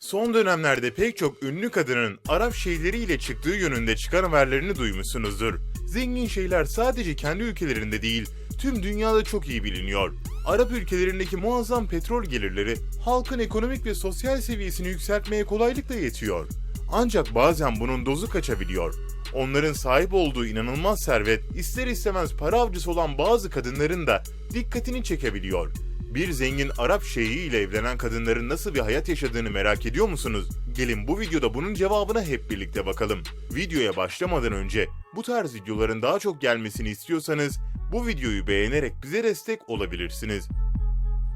Son dönemlerde pek çok ünlü kadının Arap şeyleriyle çıktığı yönünde çıkan haberlerini duymuşsunuzdur. Zengin şeyler sadece kendi ülkelerinde değil, tüm dünyada çok iyi biliniyor. Arap ülkelerindeki muazzam petrol gelirleri halkın ekonomik ve sosyal seviyesini yükseltmeye kolaylıkla yetiyor. Ancak bazen bunun dozu kaçabiliyor. Onların sahip olduğu inanılmaz servet ister istemez para avcısı olan bazı kadınların da dikkatini çekebiliyor. Bir zengin Arap şeyhi ile evlenen kadınların nasıl bir hayat yaşadığını merak ediyor musunuz? Gelin bu videoda bunun cevabına hep birlikte bakalım. Videoya başlamadan önce bu tarz videoların daha çok gelmesini istiyorsanız bu videoyu beğenerek bize destek olabilirsiniz.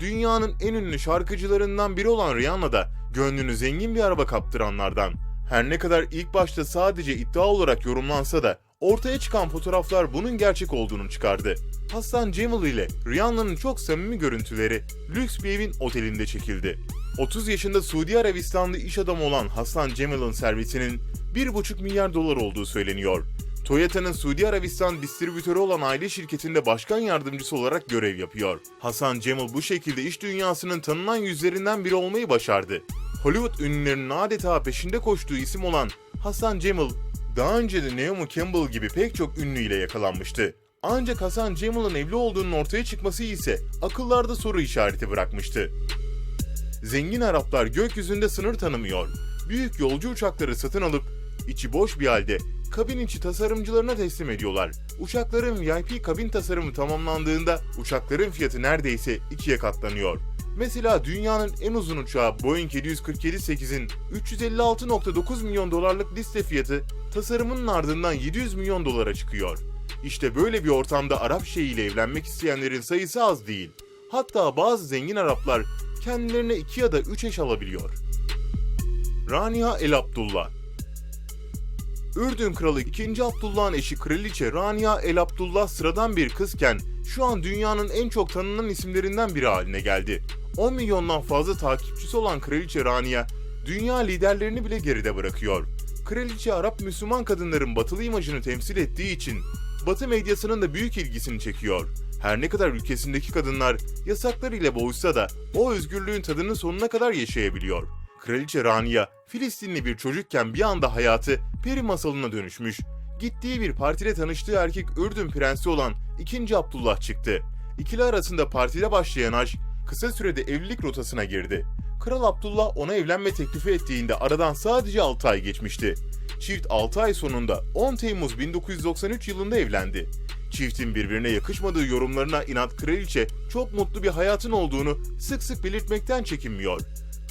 Dünyanın en ünlü şarkıcılarından biri olan Rihanna da gönlünü zengin bir araba kaptıranlardan. Her ne kadar ilk başta sadece iddia olarak yorumlansa da ortaya çıkan fotoğraflar bunun gerçek olduğunu çıkardı. Hasan Cemal ile Rihanna'nın çok samimi görüntüleri lüks bir evin otelinde çekildi. 30 yaşında Suudi Arabistanlı iş adamı olan Hasan Cemal'ın servetinin 1,5 milyar dolar olduğu söyleniyor. Toyota'nın Suudi Arabistan distribütörü olan aile şirketinde başkan yardımcısı olarak görev yapıyor. Hasan Cemal bu şekilde iş dünyasının tanınan yüzlerinden biri olmayı başardı. Hollywood ünlülerinin adeta peşinde koştuğu isim olan Hasan Cemal, daha önce de Naomi Campbell gibi pek çok ünlüyle yakalanmıştı. Ancak Hasan Cemal'ın evli olduğunun ortaya çıkması ise akıllarda soru işareti bırakmıştı. Zengin Araplar gökyüzünde sınır tanımıyor. Büyük yolcu uçakları satın alıp içi boş bir halde kabin içi tasarımcılarına teslim ediyorlar. Uçakların VIP kabin tasarımı tamamlandığında uçakların fiyatı neredeyse ikiye katlanıyor. Mesela dünyanın en uzun uçağı Boeing 747-8'in 356.9 milyon dolarlık liste fiyatı tasarımının ardından 700 milyon dolara çıkıyor. İşte böyle bir ortamda Arap şeyiyle evlenmek isteyenlerin sayısı az değil. Hatta bazı zengin Araplar kendilerine iki ya da üç eş alabiliyor. Raniha El Abdullah Ürdün Kralı 2. Abdullah'ın eşi Kraliçe Rania El Abdullah sıradan bir kızken şu an dünyanın en çok tanınan isimlerinden biri haline geldi. 10 milyondan fazla takipçisi olan Kraliçe Rania, dünya liderlerini bile geride bırakıyor. Kraliçe Arap Müslüman kadınların batılı imajını temsil ettiği için Batı medyasının da büyük ilgisini çekiyor. Her ne kadar ülkesindeki kadınlar yasaklar ile boğuşsa da o özgürlüğün tadını sonuna kadar yaşayabiliyor. Kraliçe Rania, Filistinli bir çocukken bir anda hayatı peri masalına dönüşmüş. Gittiği bir partide tanıştığı erkek Ürdün prensi olan 2. Abdullah çıktı. İkili arasında partide başlayan aşk kısa sürede evlilik rotasına girdi. Kral Abdullah ona evlenme teklifi ettiğinde aradan sadece 6 ay geçmişti. Çift 6 ay sonunda 10 Temmuz 1993 yılında evlendi. Çiftin birbirine yakışmadığı yorumlarına inat kraliçe çok mutlu bir hayatın olduğunu sık sık belirtmekten çekinmiyor.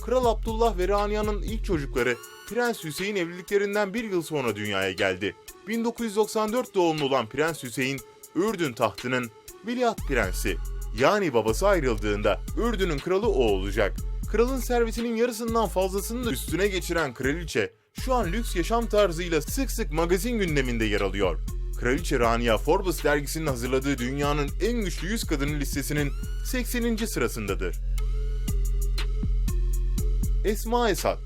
Kral Abdullah ve Rania'nın ilk çocukları Prens Hüseyin evliliklerinden bir yıl sonra dünyaya geldi. 1994 doğumlu olan Prens Hüseyin, Ürdün tahtının veliaht prensi. Yani babası ayrıldığında Ürdün'ün kralı o olacak. Kralın servetinin yarısından fazlasını da üstüne geçiren kraliçe, şu an lüks yaşam tarzıyla sık sık magazin gündeminde yer alıyor. Kraliçe Rania Forbes dergisinin hazırladığı dünyanın en güçlü 100 kadını listesinin 80. sırasındadır. Esma Esad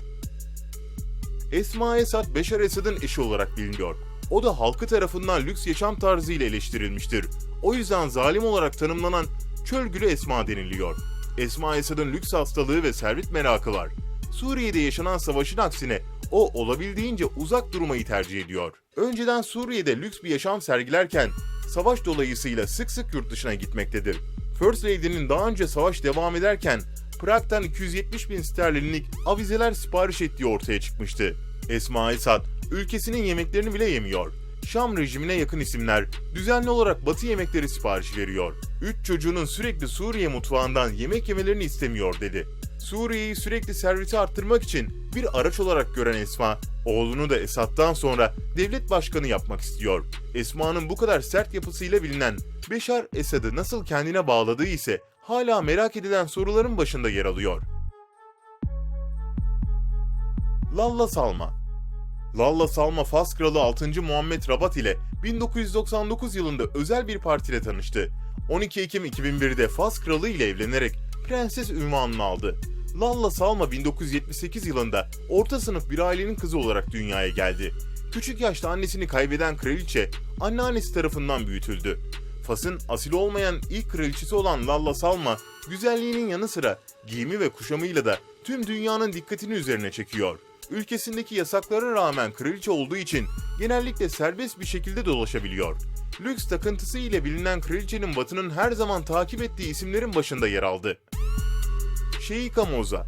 Esma Esad, Beşar Esad'ın eşi olarak biliniyor. O da halkı tarafından lüks yaşam tarzıyla eleştirilmiştir. O yüzden zalim olarak tanımlanan çölgülü Esma deniliyor. Esma Esad'ın lüks hastalığı ve servet merakı var. Suriye'de yaşanan savaşın aksine o olabildiğince uzak durmayı tercih ediyor. Önceden Suriye'de lüks bir yaşam sergilerken savaş dolayısıyla sık sık yurt dışına gitmektedir. First Lady'nin daha önce savaş devam ederken Prag'dan 270 bin sterlinlik avizeler sipariş ettiği ortaya çıkmıştı. Esma Esad, ülkesinin yemeklerini bile yemiyor. Şam rejimine yakın isimler düzenli olarak batı yemekleri sipariş veriyor. Üç çocuğunun sürekli Suriye mutfağından yemek yemelerini istemiyor dedi. Suriye'yi sürekli serveti arttırmak için bir araç olarak gören Esma, oğlunu da Esad'dan sonra devlet başkanı yapmak istiyor. Esma'nın bu kadar sert yapısıyla bilinen Beşar Esad'ı nasıl kendine bağladığı ise hala merak edilen soruların başında yer alıyor. Lalla Salma Lalla Salma Fas Kralı 6. Muhammed Rabat ile 1999 yılında özel bir partide tanıştı. 12 Ekim 2001'de Fas Kralı ile evlenerek prenses ünvanını aldı. Lalla Salma 1978 yılında orta sınıf bir ailenin kızı olarak dünyaya geldi. Küçük yaşta annesini kaybeden kraliçe anneannesi tarafından büyütüldü. Fas'ın asil olmayan ilk kraliçesi olan Lalla Salma, güzelliğinin yanı sıra giyimi ve kuşamıyla da tüm dünyanın dikkatini üzerine çekiyor. Ülkesindeki yasaklara rağmen kraliçe olduğu için genellikle serbest bir şekilde dolaşabiliyor. Lüks takıntısı ile bilinen kraliçenin Batı'nın her zaman takip ettiği isimlerin başında yer aldı. Sheikha Moza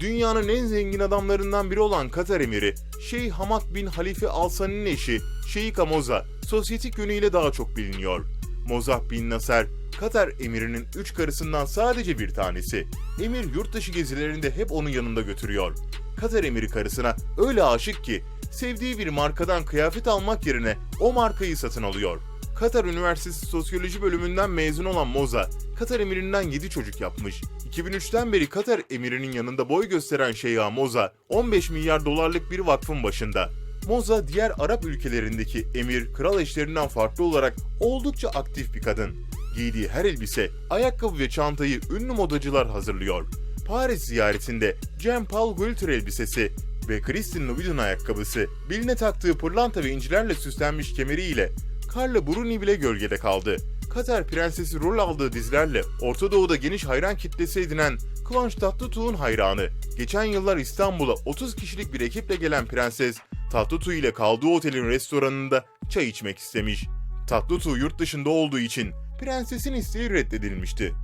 Dünyanın en zengin adamlarından biri olan Katar emiri Şeyh Hamad bin Halife Al Sani'nin eşi Sheikha Moza, sosyetik yönüyle daha çok biliniyor. Mozah bin Nasser, Katar emirinin üç karısından sadece bir tanesi. Emir yurt dışı gezilerinde hep onun yanında götürüyor. Katar emiri karısına öyle aşık ki sevdiği bir markadan kıyafet almak yerine o markayı satın alıyor. Katar Üniversitesi Sosyoloji bölümünden mezun olan Moza, Katar emirinden 7 çocuk yapmış. 2003'ten beri Katar emirinin yanında boy gösteren Şeyha Moza, 15 milyar dolarlık bir vakfın başında. Moza diğer Arap ülkelerindeki emir, kral eşlerinden farklı olarak oldukça aktif bir kadın. Giydiği her elbise, ayakkabı ve çantayı ünlü modacılar hazırlıyor. Paris ziyaretinde Jean Paul Gaultier elbisesi ve Christian Louboutin ayakkabısı, beline taktığı pırlanta ve incilerle süslenmiş kemeriyle Carla Bruni bile gölgede kaldı. Katar prensesi rol aldığı dizilerle Orta Doğu'da geniş hayran kitlesi edinen Kıvanç Tatlıtuğ'un hayranı. Geçen yıllar İstanbul'a 30 kişilik bir ekiple gelen prenses, Tatlıtuğ ile kaldığı otelin restoranında çay içmek istemiş. Tatlıtuğ yurt dışında olduğu için prensesin isteği reddedilmişti.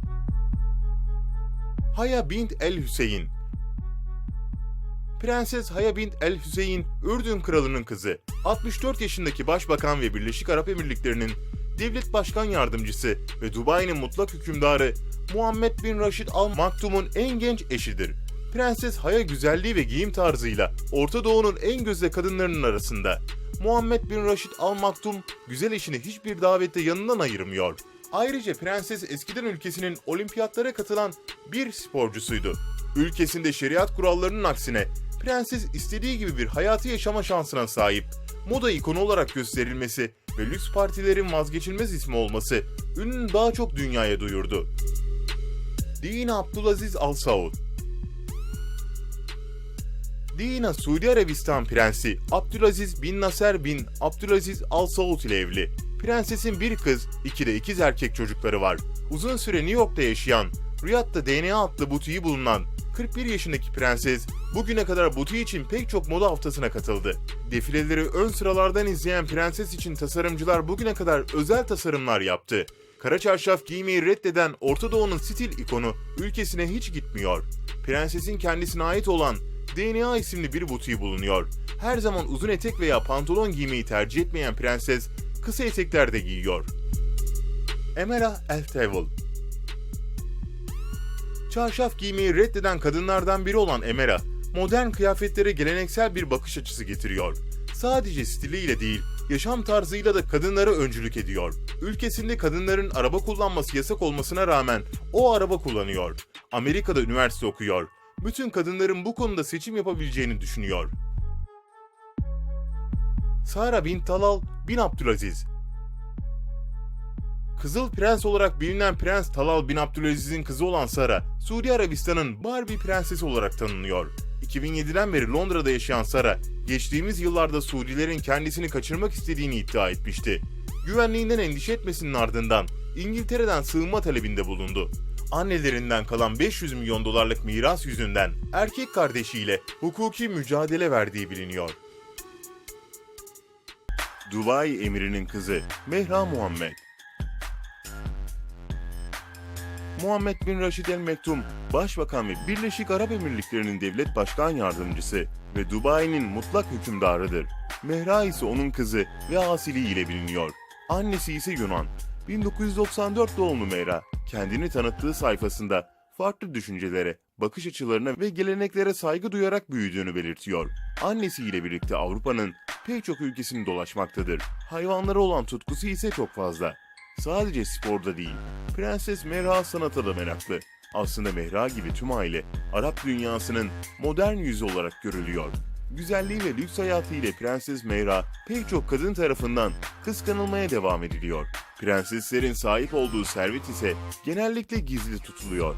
Haya bint el Hüseyin Prenses Haya bint el Hüseyin, Ürdün kralının kızı. 64 yaşındaki başbakan ve Birleşik Arap Emirlikleri'nin devlet başkan yardımcısı ve Dubai'nin mutlak hükümdarı Muhammed bin Raşid Al Maktum'un en genç eşidir. Prenses Haya güzelliği ve giyim tarzıyla Orta Doğu'nun en gözde kadınlarının arasında. Muhammed bin Raşid Al Maktum güzel eşini hiçbir davette yanından ayırmıyor. Ayrıca prenses eskiden ülkesinin olimpiyatlara katılan bir sporcusuydu. Ülkesinde şeriat kurallarının aksine prenses istediği gibi bir hayatı yaşama şansına sahip. Moda ikonu olarak gösterilmesi ve lüks partilerin vazgeçilmez ismi olması ününü daha çok dünyaya duyurdu. Dina Abdülaziz Al Saud Dina Suudi Arabistan Prensi Abdülaziz bin Nasser bin Abdülaziz Al Saud ile evli. Prensesin bir kız, iki de ikiz erkek çocukları var. Uzun süre New York'ta yaşayan, Riyad'da DNA adlı butiği bulunan 41 yaşındaki prenses bugüne kadar butiği için pek çok moda haftasına katıldı. Defileleri ön sıralardan izleyen prenses için tasarımcılar bugüne kadar özel tasarımlar yaptı. Kara çarşaf giymeyi reddeden Orta Doğu'nun stil ikonu ülkesine hiç gitmiyor. Prensesin kendisine ait olan DNA isimli bir butiği bulunuyor. Her zaman uzun etek veya pantolon giymeyi tercih etmeyen prenses kısa etekler de giyiyor. Emela Eltevel Çarşaf giymeyi reddeden kadınlardan biri olan Emera, modern kıyafetlere geleneksel bir bakış açısı getiriyor. Sadece stiliyle değil, yaşam tarzıyla da kadınlara öncülük ediyor. Ülkesinde kadınların araba kullanması yasak olmasına rağmen o araba kullanıyor. Amerika'da üniversite okuyor. Bütün kadınların bu konuda seçim yapabileceğini düşünüyor. Sara bin Talal bin Abdülaziz Kızıl Prens olarak bilinen Prens Talal bin Abdülaziz'in kızı olan Sara, Suudi Arabistan'ın Barbie prensesi olarak tanınıyor. 2007'den beri Londra'da yaşayan Sara, geçtiğimiz yıllarda Suudilerin kendisini kaçırmak istediğini iddia etmişti. Güvenliğinden endişe etmesinin ardından İngiltere'den sığınma talebinde bulundu. Annelerinden kalan 500 milyon dolarlık miras yüzünden erkek kardeşiyle hukuki mücadele verdiği biliniyor. Dubai emirinin kızı Mehra Muhammed Muhammed bin Raşid El Mektum, Başbakan ve Birleşik Arap Emirlikleri'nin devlet başkan yardımcısı ve Dubai'nin mutlak hükümdarıdır. Mehra ise onun kızı ve asili ile biliniyor. Annesi ise Yunan. 1994 doğumlu Mehra, kendini tanıttığı sayfasında farklı düşüncelere, bakış açılarına ve geleneklere saygı duyarak büyüdüğünü belirtiyor. Annesiyle birlikte Avrupa'nın pek çok ülkesini dolaşmaktadır. Hayvanlara olan tutkusu ise çok fazla. Sadece sporda değil, Prenses Mehra sanata da meraklı. Aslında Mehra gibi tüm aile, Arap dünyasının modern yüzü olarak görülüyor. Güzelliği ve lüks hayatı ile Prenses Mehra pek çok kadın tarafından kıskanılmaya devam ediliyor. Prenseslerin sahip olduğu servet ise genellikle gizli tutuluyor.